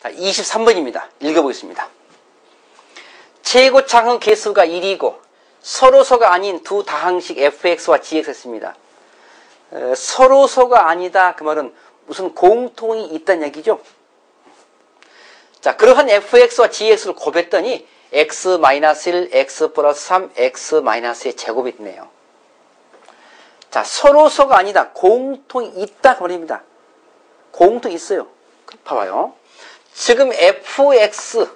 자, 23번입니다. 읽어보겠습니다. 최고차항 개수가 1이고 서로서가 아닌 두 다항식 fx와 gx였습니다. 어, 서로서가 아니다 그 말은 무슨 공통이 있다는 얘기죠. 자, 그러한 fx와 gx를 곱했더니 x-1, x 플러스 3, x-의 제곱이 있네요. 자, 서로서가 아니다. 공통이 있다 그 말입니다. 공통이 있어요. 봐봐요. 지금 fx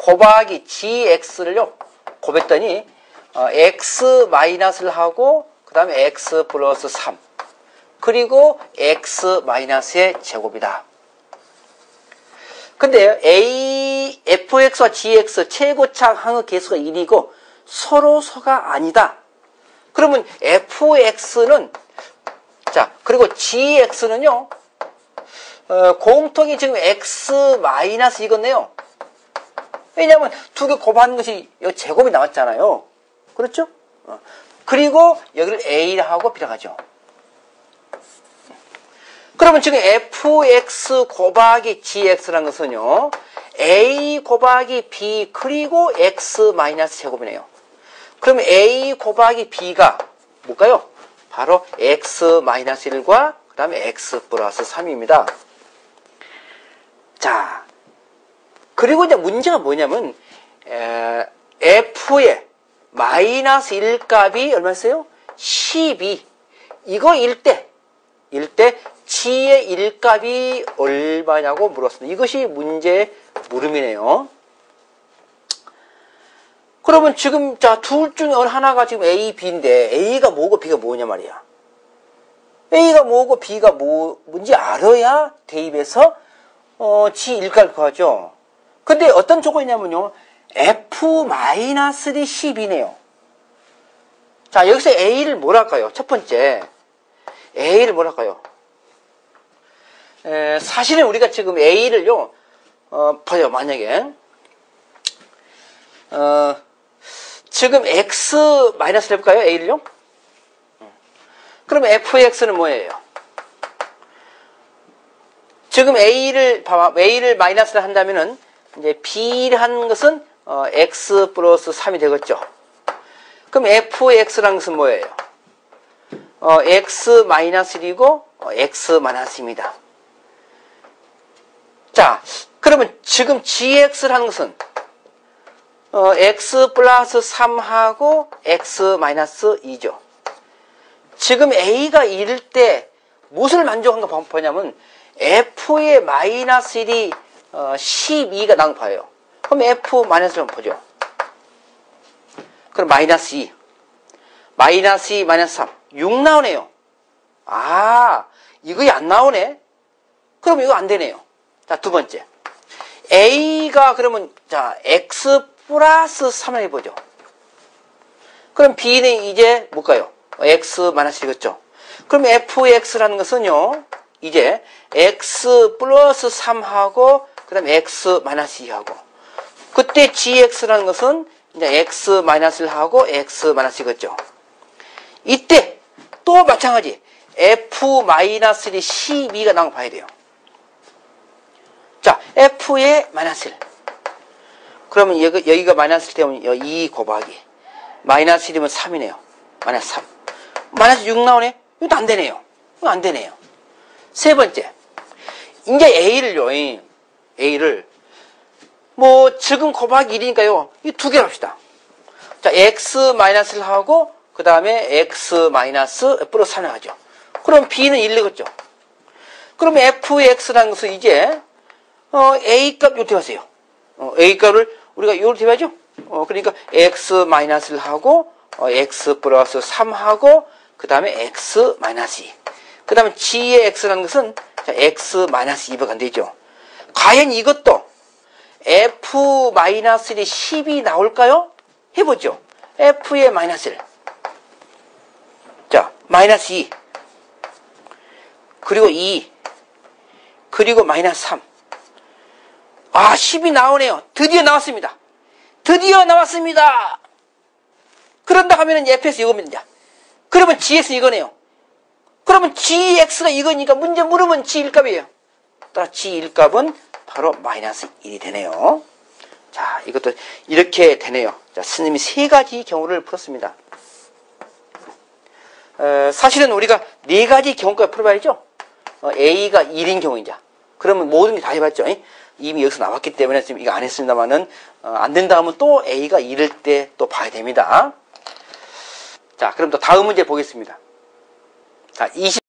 곱하기 gx를요 곱했더니 어, x 마이너스를 하고 그 다음에 x 플러스 3 그리고 x 마이너스의 제곱이다. 근데 a fx와 gx 최고차 항의 개수가 1이고 서로 서가 아니다. 그러면 fx는 자 그리고 gx는요 어, 공통이 지금 x 마이너스 이건데요. 왜냐하면 두 개 곱하는 것이 여기 제곱이 나왔잖아요. 그렇죠? 어. 그리고 여기를 a라고 빌어가죠. 그러면 지금 fx 곱하기 gx라는 것은요. a 곱하기 b 그리고 x 마이너스 제곱이네요. 그러면 a 곱하기 b가 뭘까요? 바로 x 마이너스 1과 그 다음에 x 플러스 3입니다. 자, 그리고 이제 문제가 뭐냐면 에, f의 마이너스 1 값이 얼마였어요? 12. 이거 1대. 1대 g의 1 값이 얼마냐고 물었습니다. 이것이 문제의 물음이네요. 그러면 지금 자 둘 중에 하나가 지금 A, B인데 A가 뭐고 B가 뭐냐 말이야. A가 뭐고 B가 뭐, 뭔지 알아야 대입해서 어, G 1값 구하죠. 근데 어떤 조건이냐면요. F-이 10이네요. 자, 여기서 A를 뭐랄까요? 첫 번째. A를 뭐랄까요? 에, 사실은 우리가 지금 A를요, 어, 봐요, 만약에. 어, 지금 X 마이너스를 해볼까요? A를요? 그럼 FX는 뭐예요? 지금 A를, A를 마이너스를 한다면은, 이제 B를 하는 것은, 어, X 플러스 3이 되겠죠. 그럼 FX라는 것은 뭐예요? 어, X 마이너스 1이고, 어, X 마이너스 입니다. 자, 그러면 지금 GX라는 것은, 어, X 플러스 3하고 X 마이너스 2죠. 지금 A가 1일 때 무엇을 만족한가 보냐면 F의 마이너스 1이 어, 12가 나온 봐요. 그럼 F 마이너스를 보죠. 그럼 마이너스 2. 마이너스 2, 마이너스 3. 6 나오네요. 아, 이거이 안 나오네? 그럼 이거 안 되네요. 자, 두 번째. A가 그러면, 자, X 플러스 3을 해보죠. 그럼 B는 이제 뭘까요? X 마이너스 이겠죠. 그럼 fx라는 것은요, 이제 x 플러스 3하고, 그 다음에 x 마이너스 2하고, 그때 gx라는 것은 이제 x 마이너스 1하고 x 마이너스 2겠죠. 이때 또 마찬가지 f 마이너스 1이 12가 나온 거 봐야 돼요. 자, f의 마이너스 1. 그러면 여기, 여기가 마이너스 1 되면 2 곱하기. 마이너스 1이면 3이네요. 마이너스 3. 마이너스 6 나오네? 이것도 안 되네요. 이거 안 되네요. 세 번째. 이제 A를요, A를. 뭐, 지금 곱하기 1이니까요. 이 두 개로 합시다. 자, X 마이너스를 하고, 그 다음에 X 마이너스 플러스 3을 하죠. 그럼 B는 1 되겠죠. 그럼 FX라는 것은 이제, 어, A 값 요렇게 하세요. 어, A 값을 우리가 요렇게 해야죠. 어, 그러니까 X 마이너스를 하고, 어, X 플러스 3하고, 그 다음에 x 마이너스 2. 그 다음에 g의 x라는 것은 x 마이너스 2가 되죠. 과연 이것도 f 마이너스 1이 10이 나올까요? 해보죠. f의 마이너스 1. 자, 마이너스 2. 그리고 2. 그리고 마이너스 3. 아, 10이 나오네요. 드디어 나왔습니다. 드디어 나왔습니다. 그런다 하면은 f에서 이겁니다. 그러면 GX 이거네요. 그러면 GX가 이거니까 문제 물으면 G1값이에요. 따라 G1값은 바로 마이너스 1이 되네요. 자, 이것도 이렇게 되네요. 자, 스님이 세 가지 경우를 풀었습니다. 어, 사실은 우리가 네 가지 경우까지 풀어봐야죠. 어, A가 1인 경우이자. 그러면 모든 게 다 해봤죠. 이? 이미 여기서 나왔기 때문에 지금 이거 안 했습니다만은 어, 안 된다 하면 또 A가 1일 때 또 봐야 됩니다. 자, 그럼 또 다음 문제 보겠습니다. 자, 20